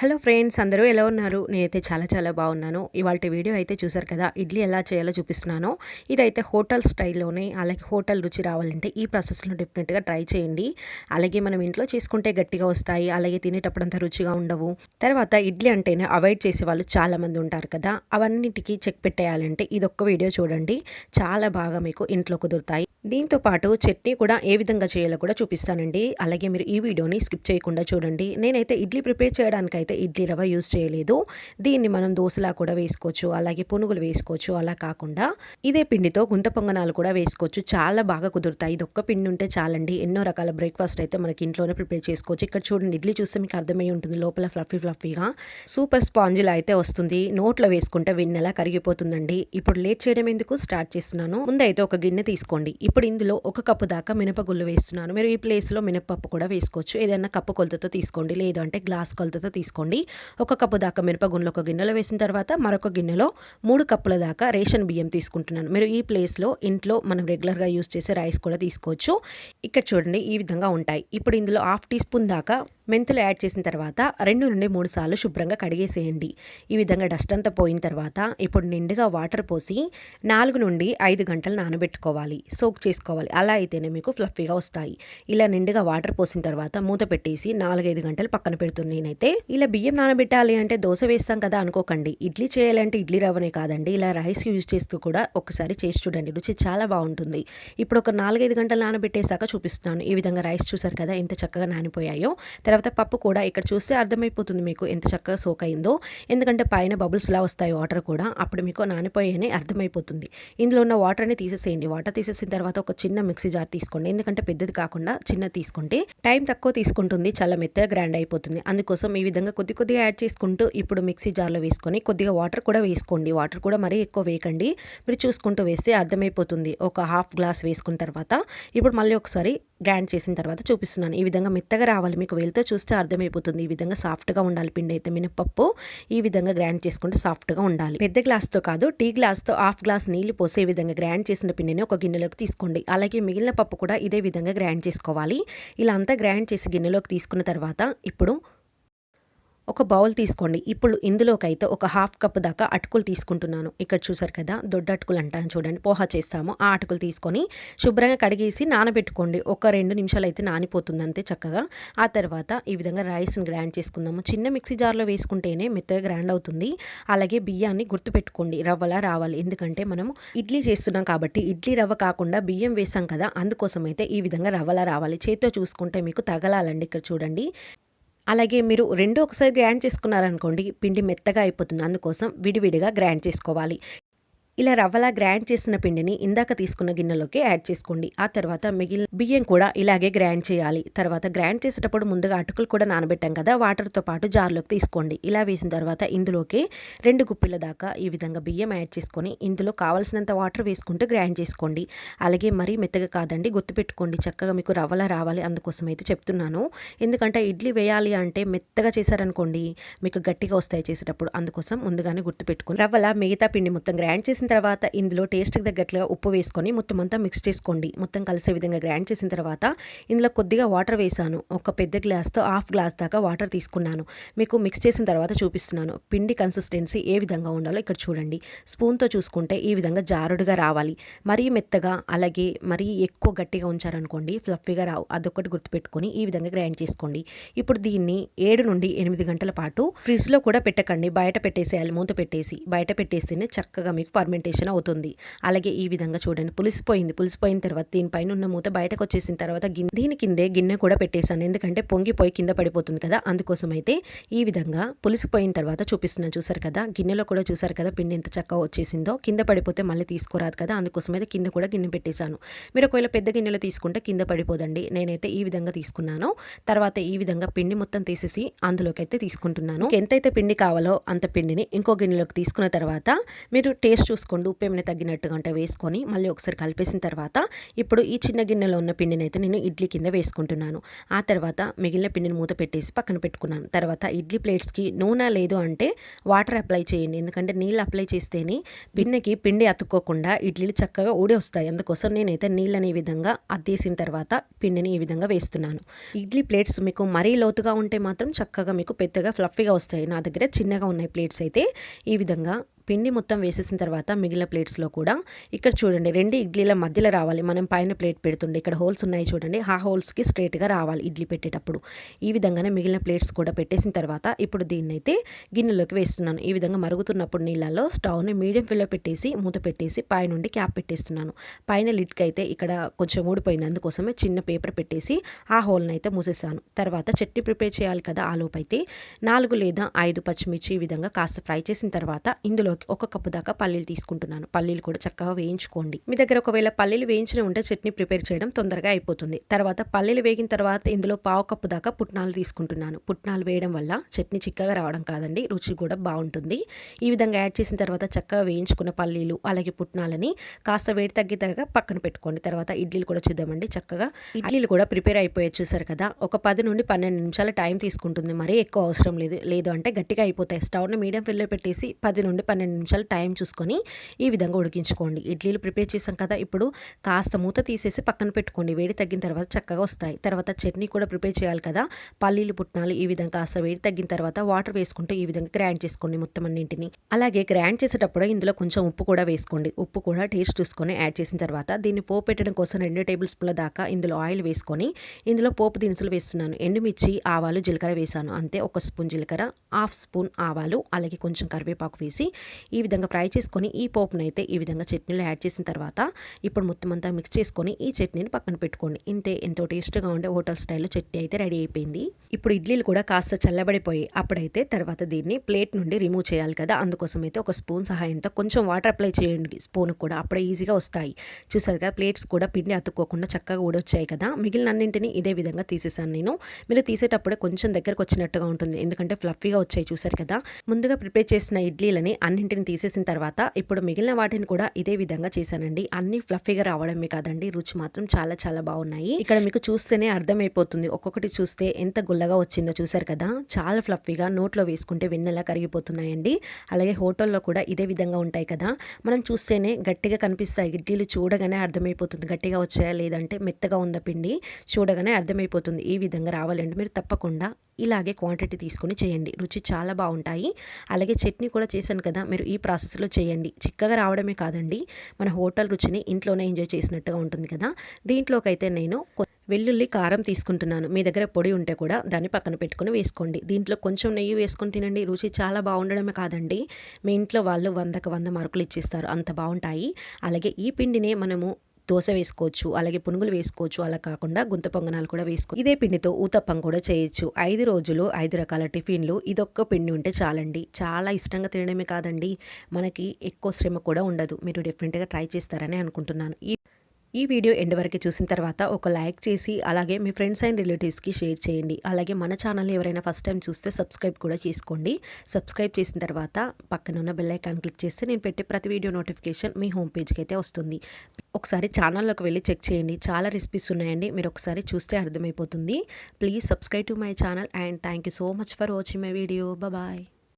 Hello friends అందరూ ఎలా ఉన్నారు? నేనైతే చాలా చాలా బాగున్నాను. ఇవాళ వీడియో అయితే చూసారు కదా ఇడ్లీ ఎలా చేయాలో చూపిస్తున్నాను. ఇదైతే హోటల్ స్టైల్లోనే అలాగే హోటల్ రుచి రావాలంటే ఈ ప్రాసెస్లో డెఫినెట్గా ట్రై చేయండి. అలాగే మనం ఇంట్లో చేసుకుంటే గట్టిగా వస్తాయి అలాగే తినేటప్పుడు అంత రుచిగా ఉండవు. తర్వాత ఇడ్లీ అంటేనే అవాయిడ్ చేసే వాళ్ళు చాలామంది ఉంటారు కదా అవన్నిటికీ చెక్ పెట్టేయాలంటే ఇది వీడియో చూడండి. చాలా బాగా మీకు ఇంట్లో కుదురుతాయి. దీంతో పాటు చట్నీ కూడా ఏ విధంగా చేయాలో కూడా చూపిస్తానండి. అలాగే మీరు ఈ వీడియోని స్కిప్ చేయకుండా చూడండి. నేనైతే ఇడ్లీ ప్రిపేర్ చేయడానికైతే ఇడ్లీ రవ్వ యూస్ చేయలేదు. దీన్ని మనం దోశలా కూడా వేసుకోవచ్చు. అలాగే పునుగులు వేసుకోవచ్చు. అలా కాకుండా ఇదే పిండితో గుంత పొంగనాలు కూడా వేసుకోవచ్చు. చాలా బాగా కుదురుతాయి. ఇది ఒక్క పిండి ఉంటే చాలండి. ఎన్నో రకాల బ్రేక్ఫాస్ట్ అయితే మనకి ఇంట్లోనే ప్రిపేర్ చేసుకోవచ్చు. ఇక్కడ చూడండి ఇడ్లీ చూస్తే మీకు అర్థమై ఉంటుంది. లోపల ఫ్లఫీ ఫ్లఫీగా సూపర్ స్పాంజిలా అయితే వస్తుంది. నోట్లో వేసుకుంటే వెన్నెలా కరిగిపోతుందండి. ఇప్పుడు లేట్ చేయడం ఎందుకు? స్టార్ట్ చేస్తున్నాను. ముందైతే ఒక గిన్నె తీసుకోండి. ఇప్పుడు ఇందులో ఒక కప్పు దాకా మినపగుళ్ళు వేస్తున్నాను. మీరు ఈ ప్లేస్లో మినపప్పు కూడా వేసుకోవచ్చు. ఏదైనా కప్పు కొలతతో తీసుకోండి. లేదు అంటే గ్లాస్ కొలతతో తీసుకోండి. ఒక కప్పు దాకా మినపగుళ్ళు ఒక గిన్నెలో వేసిన తర్వాత మరొక గిన్నెలో మూడు కప్పుల దాకా రేషన్ బియ్యం తీసుకుంటున్నాను. మీరు ఈ ప్లేస్లో ఇంట్లో మనం రెగ్యులర్గా యూస్ చేసే రైస్ కూడా తీసుకోవచ్చు. ఇక్కడ చూడండి ఈ విధంగా ఉంటాయి. ఇప్పుడు ఇందులో హాఫ్ టీ స్పూన్ దాకా మెంతులు యాడ్ చేసిన తర్వాత రెండు నుండి మూడు సార్లు శుభ్రంగా కడిగేసేయండి. ఈ విధంగా డస్ట్ అంతా పోయిన తర్వాత ఇప్పుడు నిండుగా వాటర్ పోసి నాలుగు నుండి ఐదు గంటలు నానబెట్టుకోవాలి. సోక్ చేసుకోవాలి. అలా అయితేనే మీకు ఫ్లఫీగా వస్తాయి. ఇలా నిండుగా వాటర్ పోసిన తర్వాత మూత పెట్టేసి నాలుగైదు గంటలు పక్కన పెడుతుంది నేనైతే ఇలా బియ్యం నానబెట్టాలి అంటే దోశ వేస్తాం కదా అనుకోకండి. ఇడ్లీ చేయాలంటే ఇడ్లీ రవ్వనే కాదండి. ఇలా రైస్ యూజ్ చేస్తూ కూడా ఒకసారి చేసి చూడండి. రుచి చాలా బాగుంటుంది. ఇప్పుడు ఒక నాలుగైదు గంటలు నానబెట్టేశాక చూపిస్తున్నాను. ఈ విధంగా రైస్ చూసారు కదా ఎంత చక్కగా నానిపోయాయో. తర్వాత పప్పు కూడా ఇక్కడ చూస్తే అర్థమైపోతుంది మీకు ఎంత చక్కగా సోక్ అయిందో. ఎందుకంటే పైన బబుల్స్లా వస్తాయి వాటర్ కూడా. అప్పుడు మీకు నానిపోయాయని అర్థమైపోతుంది. ఇందులో ఉన్న వాటర్ని తీసేసేయండి. వాటర్ తీసేసిన తర్వాత ఒక చిన్న మిక్సీ జార్ తీసుకోండి. ఎందుకంటే పెద్దది కాకుండా చిన్నది తీసుకుంటే టైం తక్కువ తీసుకుంటుంది. చాలా మెత్తగా గ్రైండ్ అయిపోతుంది. అందుకోసం ఈ విధంగా కొద్ది కొద్దిగా యాడ్ చేసుకుంటూ ఇప్పుడు మిక్సీ జార్లో వేసుకొని కొద్దిగా వాటర్ కూడా వేసుకోండి. వాటర్ కూడా మరీ ఎక్కువ వేయకండి. మీరు చూసుకుంటూ వేస్తే అర్థమైపోతుంది. ఒక హాఫ్ గ్లాస్ వేసుకున్న తర్వాత ఇప్పుడు మళ్ళీ ఒకసారి గ్రైండ్ చేసిన తర్వాత చూపిస్తున్నాను. ఈ విధంగా మెత్తగా రావాలి. మీకు వెళ్తే చూస్తే అర్థమైపోతుంది. ఈ విధంగా సాఫ్ట్గా ఉండాలి పిండి అయితే. మినపప్పు ఈ విధంగా గ్రైండ్ చేసుకుంటే సాఫ్ట్గా ఉండాలి. పెద్ద గ్లాస్తో కాదు టీ గ్లాస్తో హాఫ్ గ్లాస్ నీళ్ళు పోసే విధంగా గ్రైండ్ చేసిన పిండిని ఒక గిన్నెలోకి తీసుకోండి. అలాగే మిగిలిన పప్పు కూడా ఇదే విధంగా గ్రైండ్ చేసుకోవాలి. ఇలా అంతా గ్రైండ్ చేసి గిన్నెలోకి తీసుకున్న తర్వాత ఇప్పుడు ఒక బౌల్ తీసుకోండి. ఇప్పుడు ఇందులోకైతే ఒక హాఫ్ కప్ దాకా అటుకులు తీసుకుంటున్నాను. ఇక్కడ చూసారు కదా దొడ్డ అటుకులు అంటాను చూడండి. పోహా చేస్తాము. ఆ అటుకులు తీసుకొని శుభ్రంగా కడిగేసి నానబెట్టుకోండి. ఒక రెండు నిమిషాలు అయితే నానిపోతుంది అంతే చక్కగా. ఆ తర్వాత ఈ విధంగా రైస్ని గ్రైండ్ చేసుకుందాము. చిన్న మిక్సీ జార్లో వేసుకుంటేనే మెత్తగా గ్రైండ్ అవుతుంది. అలాగే బియ్యాన్ని గుర్తుపెట్టుకోండి. రవ్వలా రావాలి. ఎందుకంటే మనము ఇడ్లీ చేస్తున్నాం కాబట్టి ఇడ్లీ రవ్వ కాకుండా బియ్యం వేసాం కదా అందుకోసం అయితే ఈ విధంగా రవ్వలా రావాలి. చేతితో చూసుకుంటే మీకు తగలాలండి. ఇక్కడ చూడండి. అలాగే మీరు రెండు ఒకసారి గ్రైండ్ చేసుకున్నారనుకోండి పిండి మెత్తగా అయిపోతుంది. అందుకోసం విడివిడిగా గ్రైండ్ చేసుకోవాలి. ఇలా రవ్వలా గ్రైండ్ చేసిన పిండిని ఇందాక తీసుకున్న గిన్నెలోకి యాడ్ చేసుకోండి. ఆ తర్వాత మిగిలిన బియ్యం కూడా ఇలాగే గ్రైండ్ చేయాలి. తర్వాత గ్రైండ్ చేసేటప్పుడు ముందుగా అటుకులు కూడా నానబెట్టాం కదా వాటర్తో పాటు జార్లోకి తీసుకోండి. ఇలా వేసిన తర్వాత ఇందులోకి రెండు గుప్పిల దాకా ఈ విధంగా బియ్యం యాడ్ చేసుకొని ఇందులో కావాల్సినంత వాటర్ వేసుకుంటూ గ్రైండ్ చేసుకోండి. అలాగే మరీ మెత్తగా కాదండి గుర్తుపెట్టుకోండి చక్కగా మీకు రవ్వలా రావాలి అందుకోసం అయితే చెప్తున్నాను. ఎందుకంటే ఇడ్లీ వేయాలి అంటే మెత్తగా చేశారనుకోండి మీకు గట్టిగా వస్తాయి చేసేటప్పుడు. అందుకోసం ముందుగానే గుర్తుపెట్టుకోండి రవ్వలా మిగతా పిండి మొత్తం గ్రైండ్ చేసిన తర్వాత ఇందులో టేస్ట్కి తగ్గట్లుగా ఉప్పు వేసుకొని మొత్తం అంతా మిక్స్ చేసుకోండి. మొత్తం కలిసే విధంగా గ్రైండ్ చేసిన తర్వాత ఇందులో కొద్దిగా వాటర్ వేసాను ఒక పెద్ద గ్లాస్తో హాఫ్ గ్లాస్ దాకా వాటర్ తీసుకున్నాను. మీకు మిక్స్ చేసిన తర్వాత చూపిస్తున్నాను. పిండి కన్సిస్టెన్సీ ఏ విధంగా ఉండాలో ఇక్కడ చూడండి. స్పూన్తో చూసుకుంటే ఈ విధంగా జారుడుగా రావాలి. మరీ మెత్తగా అలాగే మరీ ఎక్కువ గట్టిగా ఉంచారనుకోండి ఫ్లఫీగా రావు. అదొకటి గుర్తుపెట్టుకొని ఈ విధంగా గ్రైండ్ చేసుకోండి. ఇప్పుడు దీన్ని ఏడు నుండి ఎనిమిది గంటల పాటు ఫ్రిడ్జ్లో కూడా పెట్టకండి. బయట పెట్టేసేయాలి. మూత పెట్టేసి బయట పెట్టేస్తేనే చక్కగా మీకు పర్మెంట్ ఫర్మెంటేషన్ అవుతుంది. అలాగే ఈ విధంగా చూడండి పులిసిపోయింది. పులిసిపోయిన తర్వాత దీనిపైన ఉన్న మూత బయటకు వచ్చేసిన తర్వాత దీని కిందే గిన్నె కూడా పెట్టేశాను. ఎందుకంటే పొంగిపోయి కింద పడిపోతుంది కదా అందుకోసం అయితే ఈ విధంగా పులిసిపోయిన తర్వాత చూపిస్తున్నాను. చూసారు కదా గిన్నెలో కూడా చూసారు కదా పిండి ఎంత చక్కగా వచ్చేసిందో. కింద పడిపోతే మళ్ళీ తీసుకోరాదు కదా అందుకోసం అయితే కింద కూడా గిన్నె పెట్టేశాను. మీరు ఒకవేళ పెద్ద గిన్నెలో తీసుకుంటే కింద పడిపోదండి. నేనైతే ఈ విధంగా తీసుకున్నాను. తర్వాత ఈ విధంగా పిండి మొత్తం తీసేసి అందులోకి అయితే తీసుకుంటున్నాను. ఎంతైతే పిండి కావాలో అంత పిండిని ఇంకో గిన్నెలోకి తీసుకున్న తర్వాత మీరు టేస్ట్ చూసుకుంటే వేసుకోండి ఉప్పు ఏమైనా తగ్గినట్టుగా అంటే వేసుకొని మళ్ళీ ఒకసారి కలిపేసిన తర్వాత ఇప్పుడు ఈ చిన్న గిన్నెలో ఉన్న పిండిని అయితే నేను ఇడ్లీ కింద వేసుకుంటున్నాను. ఆ తర్వాత మిగిలిన పిండిని మూత పెట్టేసి పక్కన పెట్టుకున్నాను. తర్వాత ఇడ్లీ ప్లేట్స్కి నూనె లేదు అంటే వాటర్ అప్లై చేయండి. ఎందుకంటే నీళ్ళు అప్లై చేస్తేనే గిన్నెకి పిండి అతుక్కోకుండా ఇడ్లీలు చక్కగా ఊడి వస్తాయి. అందుకోసం నేనైతే నీళ్ళని ఈ విధంగా అద్దేసిన తర్వాత పిండిని ఈ విధంగా వేస్తున్నాను. ఇడ్లీ ప్లేట్స్ మీకు మరీ లోతుగా ఉంటే మాత్రం చక్కగా మీకు పెద్దగా ఫ్లఫీగా వస్తాయి. నా దగ్గర చిన్నగా ఉన్నాయి ప్లేట్స్ అయితే. ఈ విధంగా పిండి మొత్తం వేసేసిన తర్వాత మిగిలిన ప్లేట్స్లో కూడా ఇక్కడ చూడండి రెండు ఇడ్లీల మధ్యలో రావాలి. మనం పైన ప్లేట్ పెడుతుండే ఇక్కడ హోల్స్ ఉన్నాయి చూడండి. ఆ హోల్స్కి స్ట్రేట్గా రావాలి ఇడ్లీ పెట్టేటప్పుడు. ఈ విధంగానే మిగిలిన ప్లేట్స్ కూడా పెట్టేసిన తర్వాత ఇప్పుడు దీన్ని అయితే గిన్నెలోకి వేస్తున్నాను. ఈ విధంగా మరుగుతున్నప్పుడు నీళ్ళల్లో స్టవ్ని మీడియం ఫ్లేమ్లో పెట్టేసి మూత పెట్టేసి పైనుండి క్యాప్ పెట్టేస్తున్నాను. పైన లిడ్కి అయితే ఇక్కడ కొంచెం ఊడిపోయింది. అందుకోసమే చిన్న పేపర్ పెట్టేసి ఆ హోల్ని అయితే మూసేసాను. తర్వాత చట్నీ ప్రిపేర్ చేయాలి కదా ఆలోపు అయితే నాలుగు లేదా ఐదు పచ్చిమిర్చి ఈ విధంగా కాస్త ఫ్రై చేసిన తర్వాత ఇందులో ఒక కప్పు దాకా పల్లీలు తీసుకుంటున్నాను. పల్లీలు కూడా చక్కగా వేయించుకోండి. మీ దగ్గర ఒకవేళ పల్లీలు వేయించిన ఉంటే చట్నీ ప్రిపేర్ చేయడం తొందరగా అయిపోతుంది. తర్వాత పల్లీలు వేగిన తర్వాత ఇందులో పావు కప్పు దాకా పుట్నాలు తీసుకుంటున్నాను. పుట్నాలు వేయడం వల్ల చట్నీ చిక్కగా రావడం కాదండి. రుచి కూడా బాగుంటుంది. ఈ విధంగా యాడ్ చేసిన తర్వాత చక్కగా వేయించుకున్న పల్లీలు అలాగే పుట్నాలని కాస్త వేడి తగ్గితేగా పక్కన పెట్టుకోండి. తర్వాత ఇడ్లీలు కూడా చూద్దామండి. చక్కగా ఇడ్లీలు కూడా ప్రిపేర్ అయిపోయాయి చూసారు కదా. ఒక పది నుండి పన్నెండు నిమిషాల టైం తీసుకుంటుంది. మరీ ఎక్కువ అవసరం లేదు. లేదు అంటే గట్టిగా అయిపోతాయి. స్టవ్ని మీడియం ఫ్లేమ్లో పెట్టేసి పది నుండి పన్నెండు రెండు నిమిషాలు టైం చూసుకొని ఈ విధంగా ఉడికించుకోండి. ఇడ్లీలు ప్రిపేర్ చేసాం కదా ఇప్పుడు కాస్త మూత తీసేసి పక్కన పెట్టుకోండి. వేడి తగ్గిన తర్వాత చక్కగా వస్తాయి. తర్వాత చట్నీ కూడా ప్రిపేర్ చేయాలి కదా పల్లీలు పుట్నాలు ఈ విధంగా కాస్త వేడి తగ్గిన తర్వాత వాటర్ వేసుకుంటూ ఈ విధంగా గ్రైండ్ చేసుకోండి మొత్తం అన్నింటిని. అలాగే గ్రైండ్ చేసేటప్పుడు ఇందులో కొంచెం ఉప్పు కూడా వేసుకోండి. ఉప్పు కూడా టేస్ట్ చూసుకొని యాడ్ చేసిన తర్వాత దీన్ని పోపు పెట్టడం కోసం రెండు టేబుల్ స్పూన్ల దాకా ఇందులో ఆయిల్ వేసుకొని ఇందులో పోపు దినుసులు వేస్తున్నాను. ఎండుమిర్చి ఆవాలు జీలకర్ర వేసాను అంతే ఒక స్పూన్ జీలకర్ర హాఫ్ స్పూన్ ఆవాలు అలాగే కొంచెం కరివేపాకు వేసి ఈ విధంగా ఫ్రై చేసుకొని ఈ పోపును అయితే ఈ విధంగా చట్నీలో యాడ్ చేసిన తర్వాత ఇప్పుడు మొత్తం అంతా మిక్స్ చేసుకొని ఈ చట్నీని పక్కన పెట్టుకోండి. ఇంతే ఎంతో టేస్ట్గా ఉండే హోటల్ స్టైల్లో చట్నీ అయితే రెడీ అయిపోయింది. ఇప్పుడు ఇడ్లీలు కూడా కాస్త చల్లబడిపోయి అప్పుడైతే తర్వాత దీన్ని ప్లేట్ నుండి రిమూవ్ చేయాలి కదా. అందుకోసం అయితే ఒక స్పూన్ సహాయంతో కొంచెం వాటర్ అప్లై చేయండి. స్పూన్ కూడా అప్పుడే ఈజీగా వస్తాయి. చూసారు కదా ప్లేట్స్ కూడా పిండి అతుక్కోకుండా చక్కగా ఊడొచ్చాయి కదా. మిగిలిన అన్నింటినీ ఇదే విధంగా తీసేసాను నేను. మీరు తీసేటప్పుడే కొంచెం దగ్గరకు వచ్చినట్టుగా ఉంటుంది. ఎందుకంటే ఫ్లఫీగా వచ్చాయి చూసారు కదా. ముందుగా ప్రిపేర్ చేసిన ఇడ్లీలని అన్ని అన్నింటిని తీసేసిన తర్వాత ఇప్పుడు మిగిలిన వాటిని కూడా ఇదే విధంగా చేశానండి. అన్ని ఫ్లఫీగా రావడమే కాదండి. రుచి మాత్రం చాలా చాలా బాగున్నాయి. ఇక్కడ మీకు చూస్తేనే అర్థమైపోతుంది. ఒక్కొక్కటి చూస్తే ఎంత గుల్లగా వచ్చిందో చూసారు కదా? చాలా ఫ్లఫీగా నోట్లో వేసుకుంటే వెన్నెలా కరిగిపోతున్నాయండి. అలాగే హోటల్లో కూడా ఇదే విధంగా ఉంటాయి కదా? మనం చూస్తేనే గట్టిగా కనిపిస్తాయి. ఇడ్లీలు చూడగానే అర్థమైపోతుంది. గట్టిగా వచ్చాయా లేదంటే మెత్తగా ఉందా పిండి? చూడగానే అర్థమైపోతుంది. ఈ విధంగా రావాలండి. మీరు తప్పకుండా ఇలాగే క్వాంటిటీ తీసుకొని చేయండి. రుచి చాలా బాగుంటాయి. అలాగే చట్నీ కూడా చేశాను కదా మీరు ఈ ప్రాసెస్లో చేయండి. చిక్కగా రావడమే కాదండి మన హోటల్ రుచిని ఇంట్లోనే ఎంజాయ్ చేసినట్టుగా ఉంటుంది కదా. దీంట్లోకైతే నేను వెల్లుల్లి కారం తీసుకుంటున్నాను. మీ దగ్గర పొడి ఉంటే కూడా దాన్ని పక్కన పెట్టుకుని వేసుకోండి. దీంట్లో కొంచెం నెయ్యి వేసుకొని తినండి. రుచి చాలా బాగుండడమే కాదండి. మీ ఇంట్లో వాళ్ళు వందకు వంద మార్కులు ఇచ్చేస్తారు. అంత బాగుంటాయి. అలాగే ఈ పిండినే మనము దోశ వేసుకోవచ్చు అలాగే పునుగులు వేసుకోవచ్చు అలా కాకుండా గుంత పొంగనాలు కూడా వేసుకోవచ్చు ఇదే పిండితో ఊతప్పం కూడా చేయొచ్చు. ఐదు రోజులు ఐదు రకాల టిఫిన్లు ఇదొక్క పిండి ఉంటే చాలండి. చాలా ఇష్టంగా తినడమే కాదండి. మనకి ఎక్కువ శ్రమ కూడా ఉండదు. మీరు డెఫినెట్గా ట్రై చేస్తారని అనుకుంటున్నాను. ఈ ఈ వీడియో ఎండ్ వరకు చూసిన తర్వాత ఒక లైక్ చేసి అలాగే మీ ఫ్రెండ్స్ అండ్ రిలేటివ్స్కి షేర్ చేయండి. అలాగే మన ఛానల్ని ఎవరైనా ఫస్ట్ టైం చూస్తే సబ్స్క్రైబ్ కూడా చేసుకోండి. సబ్స్క్రైబ్ చేసిన తర్వాత పక్కన ఉన్న బెల్ ఐకాన్ క్లిక్ చేస్తే నేను పెట్టే ప్రతి వీడియో నోటిఫికేషన్ మీ హోమ్ పేజ్కి అయితే వస్తుంది. ఒకసారి ఛానల్లోకి వెళ్ళి చెక్ చేయండి. చాలా రెసిపీస్ ఉన్నాయండి. మీరు ఒకసారి చూస్తే అర్థమైపోతుంది. Please subscribe to my channel and thank you so much for watching my video. Bye.